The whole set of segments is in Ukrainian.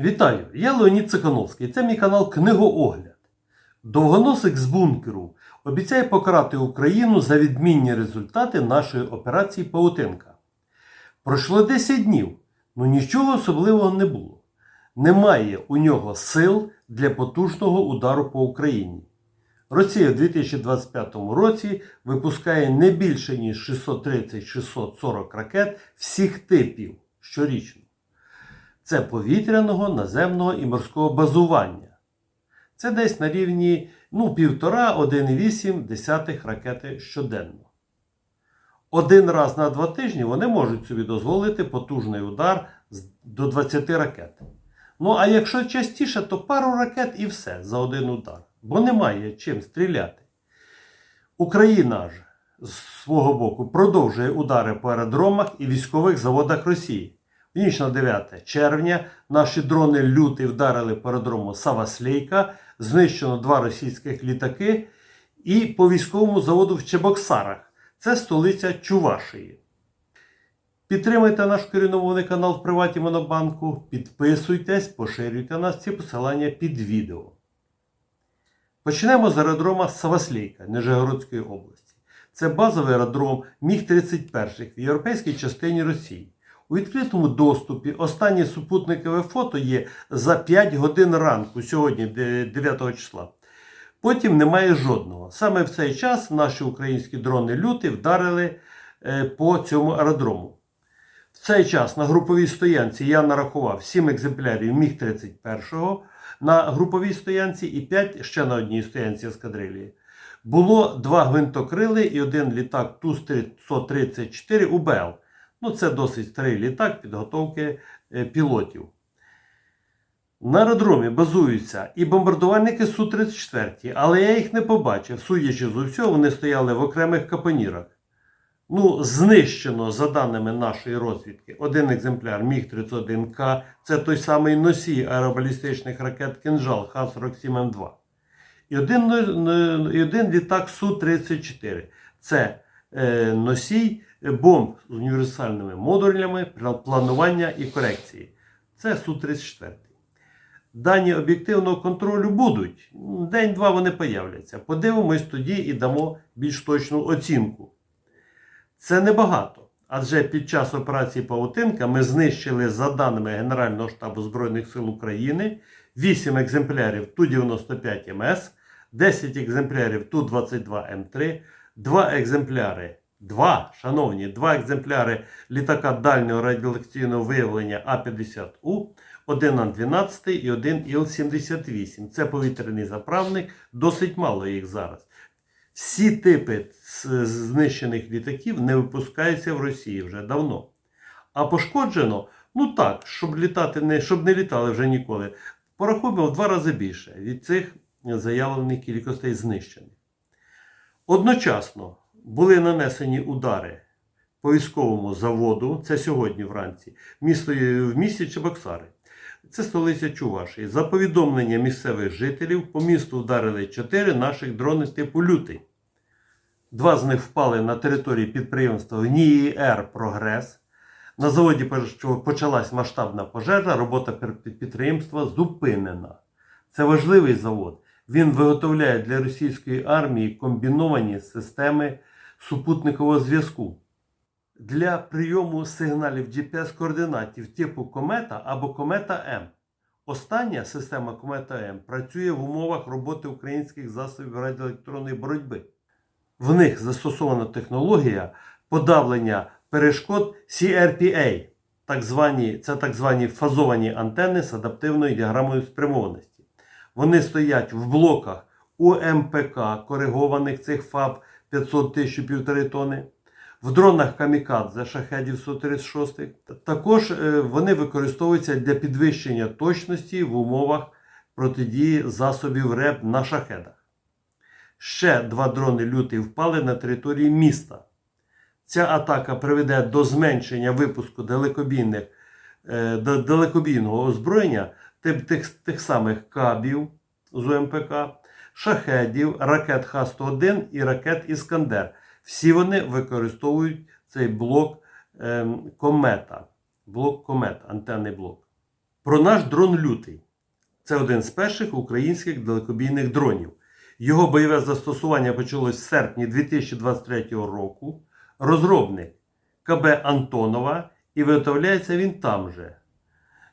Вітаю! Я Леонід Цикановський. Це мій канал Книгоогляд. Довгоносик з бункеру обіцяє покарати Україну за відмінні результати нашої операції Паутинка. Пройшло 10 днів, ну нічого особливого не було. Немає у нього сил для потужного удару по Україні. Росія в 2025 році випускає не більше ніж 630-640 ракет всіх типів щорічно. Це повітряного, наземного і морського базування. Це десь на рівні ну, 1,5-1,8 ракети щоденно. Один раз на два тижні вони можуть собі дозволити потужний удар до 20 ракет. Ну а якщо частіше, то пару ракет і все за один удар. Бо немає чим стріляти. Україна ж з свого боку продовжує удари по аеродромах і військових заводах Росії. Ніч на 9 червня наші дрони люти вдарили по аеродрому Саваслейка, знищено два російських літаки і по військовому заводу в Чебоксарах. Це столиця Чувашії. Підтримайте наш коріномовний канал в приваті Монобанку, підписуйтесь, поширюйте нас ці посилання під відео. Почнемо з аеродрома Саваслейка Нижегородської області. Це базовий аеродром Міг-31 в європейській частині Росії. У відкритому доступі останнє супутникове фото є за 5 годин ранку, сьогодні, 9 числа. Потім немає жодного. Саме в цей час наші українські дрони люти вдарили е, по цьому аеродрому. В цей час на груповій стоянці я нарахував 7 екземплярів Міг-31 на груповій стоянці і 5 ще на одній стоянці ескадрилії. Було два гвинтокрили і один літак Ту-134 УБЛ. Ну, це досить старий літак підготовки е, пілотів. На аеродромі базуються і бомбардувальники Су-34, але я їх не побачив. Судячи з усього, вони стояли в окремих капонірах. Ну, знищено, за даними нашої розвідки, один екземпляр Міг-31К це той самий носій аеробалістичних ракет Кинжал Х-47М2. І один, і один літак Су-34. Це е, носій бомб з універсальними модулями пла- планування і корекції. Це Су-34. Дані об'єктивного контролю будуть. День-два вони появляться. Подивимось тоді і дамо більш точну оцінку. Це небагато. Адже під час операції Павутинка ми знищили, за даними Генерального штабу Збройних сил України, 8 екземплярів Ту-95МС, 10 екземплярів Ту-22М3, 2 екземпляри, 2, шановні, 2 екземпляри літака дальнього радіолекційного виявлення А-50У, один Ан-12 і один Іл-78. Це повітряний заправник, досить мало їх зараз. Всі типи знищених літаків не випускаються в Росії вже давно. А пошкоджено, ну так, щоб літати не, щоб не літали вже ніколи. Порахуємо в два рази більше від цих заявлених кількостей знищених. Одночасно були нанесені удари по військовому заводу, це сьогодні вранці, місто, в місті Чебоксари. Це столиця Чувашії. За повідомлення місцевих жителів, по місту вдарили чотири наших дрони типу Лютий. Два з них впали на території підприємства НІІР Прогрес. На заводі почалась масштабна пожежа, робота підприємства зупинена. Це важливий завод. Він виготовляє для російської армії комбіновані системи супутникового зв'язку для прийому сигналів GPS-координатів типу Комета або Комета М. Остання система Комета М працює в умовах роботи українських засобів радіоелектронної боротьби. В них застосована технологія подавлення перешкод CRPA, так звані, це так звані фазовані антени з адаптивною діаграмою спрямованості. Вони стоять в блоках УМПК, коригованих цих ФАБ 500 тисяч півтори тони. В дронах Камікадзе шахедів 136. Також е, вони використовуються для підвищення точності в умовах протидії засобів РЕБ на шахедах. Ще два дрони лютий впали на території міста. Ця атака приведе до зменшення випуску далекобійних, е, далекобійного озброєння тих, тих самих кабів з УМПК, шахедів, ракет Х-101 і ракет Іскандер. Всі вони використовують цей блок ем, комета. Блок комета, антенний блок. Про наш дрон Лютий. Це один з перших українських далекобійних дронів. Його бойове застосування почалось в серпні 2023 року. Розробник КБ Антонова і виготовляється він там же.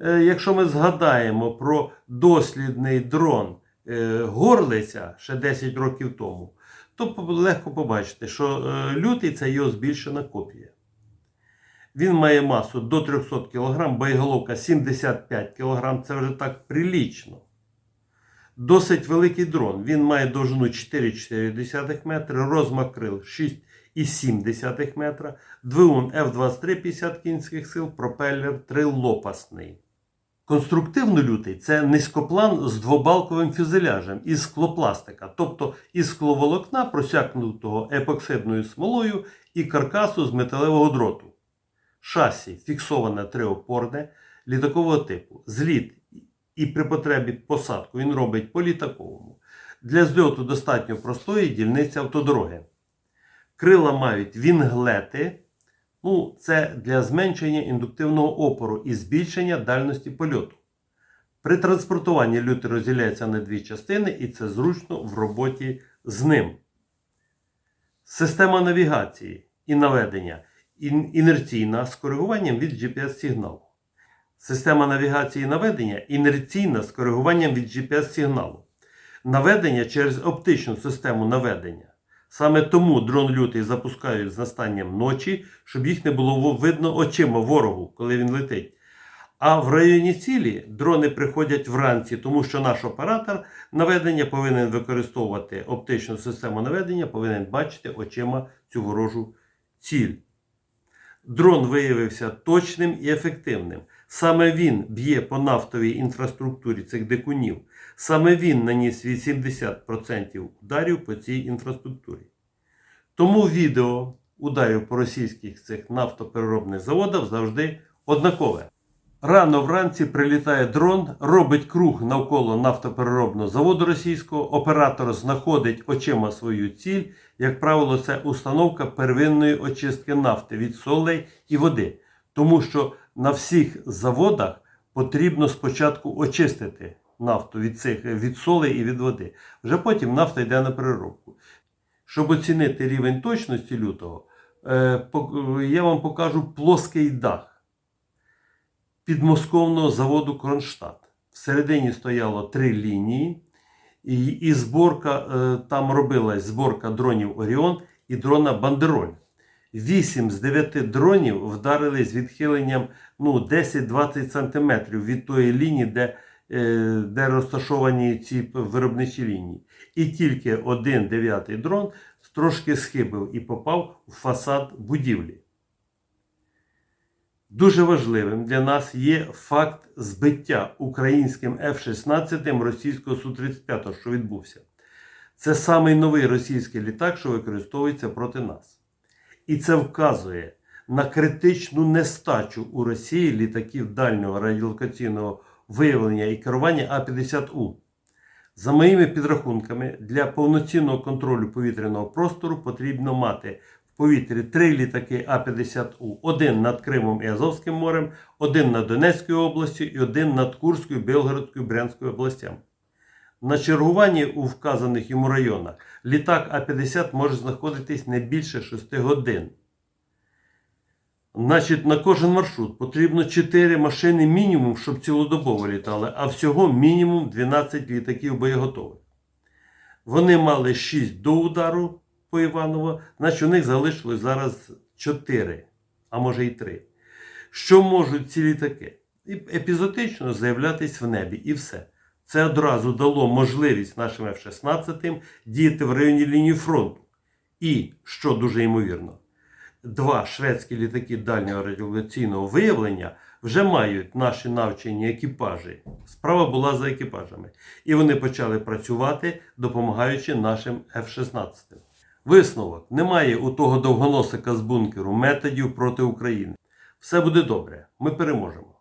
Е, Якщо ми згадаємо про дослідний дрон е, Горлиця ще 10 років тому, то легко побачити, що е, лютий це його збільшена копія. Він має масу до 300 кг, боєголовка 75 кг, це вже так прилічно. Досить великий дрон. Він має довжину 4,4 метри, розмах крил 6,7 метра, двигун F-23 50 кінських сил, пропелер трилопасний. Конструктивно лютий це низькоплан з двобалковим фюзеляжем із склопластика, тобто із скловолокна, просякнутого епоксидною смолою і каркасу з металевого дроту. Шасі фіксоване триопорне літакового типу. Зліт і при потребі посадку він робить по літаковому. Для зльоту достатньо простої дільниці автодороги. Крила мають вінглети. Ну, це для зменшення індуктивного опору і збільшення дальності польоту. При транспортуванні лютий розділяється на дві частини, і це зручно в роботі з ним. Система навігації і наведення ін- інерційна з коригуванням від GPS-сигналу. Система навігації і наведення інерційна з коригуванням від GPS-сигналу. Наведення через оптичну систему наведення. Саме тому дрон лютий запускають з настанням ночі, щоб їх не було видно очима ворогу, коли він летить. А в районі цілі дрони приходять вранці, тому що наш оператор наведення повинен використовувати оптичну систему наведення, повинен бачити очима цю ворожу ціль. Дрон виявився точним і ефективним. Саме він б'є по нафтовій інфраструктурі цих дикунів. Саме він наніс 80% ударів по цій інфраструктурі. Тому відео ударів по російських цих нафтопереробних заводах завжди однакове. Рано вранці прилітає дрон, робить круг навколо нафтопереробного заводу російського, оператор знаходить очима свою ціль. Як правило, це установка первинної очистки нафти від солей і води. Тому що на всіх заводах потрібно спочатку очистити нафту від цих від солей і від води. Вже потім нафта йде на переробку. Щоб оцінити рівень точності лютого, е, я вам покажу плоский дах підмосковного заводу Кронштадт. Всередині стояло три лінії, і, і зборка е, там робилась зборка дронів Оріон і дрона Бандероль. Вісім з дев'яти дронів вдарили з відхиленням ну, 10-20 см від тої лінії, де, е, де розташовані ці виробничі лінії. І тільки один дев'ятий дрон трошки схибив і попав у фасад будівлі. Дуже важливим для нас є факт збиття українським F-16 російського Су-35, що відбувся. Це самий новий російський літак, що використовується проти нас. І це вказує на критичну нестачу у Росії літаків дальнього радіолокаційного виявлення і керування А-50У. За моїми підрахунками, для повноцінного контролю повітряного простору потрібно мати в повітрі три літаки А-50У: один над Кримом і Азовським морем, один над Донецькою областю і один над Курською, Белгородською, Брянською областями. На чергуванні у вказаних йому районах літак А-50 може знаходитись не більше 6 годин. Значить, на кожен маршрут потрібно 4 машини мінімум, щоб цілодобово літали, а всього мінімум 12 літаків боєготових. Вони мали 6 до удару по Іваново, значить у них залишилось зараз 4, а може і 3. Що можуть ці літаки? І Епізодично з'являтись в небі і все. Це одразу дало можливість нашим F-16 діяти в районі лінії фронту. І, що дуже ймовірно, два шведські літаки дальнього радіолокаційного виявлення вже мають наші навчені екіпажі. Справа була за екіпажами. І вони почали працювати, допомагаючи нашим F-16. Висновок: немає у того довгоносика з бункеру методів проти України. Все буде добре, ми переможемо.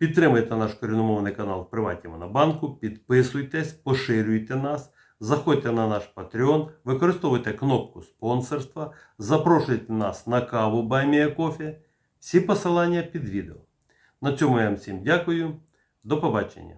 Підтримуйте наш коріномовний канал в Приваті Монобанку, підписуйтесь, поширюйте нас, заходьте на наш Patreon, використовуйте кнопку спонсорства, запрошуйте нас на каву Баймія Кофі. Всі посилання під відео. На цьому я вам всім дякую. До побачення.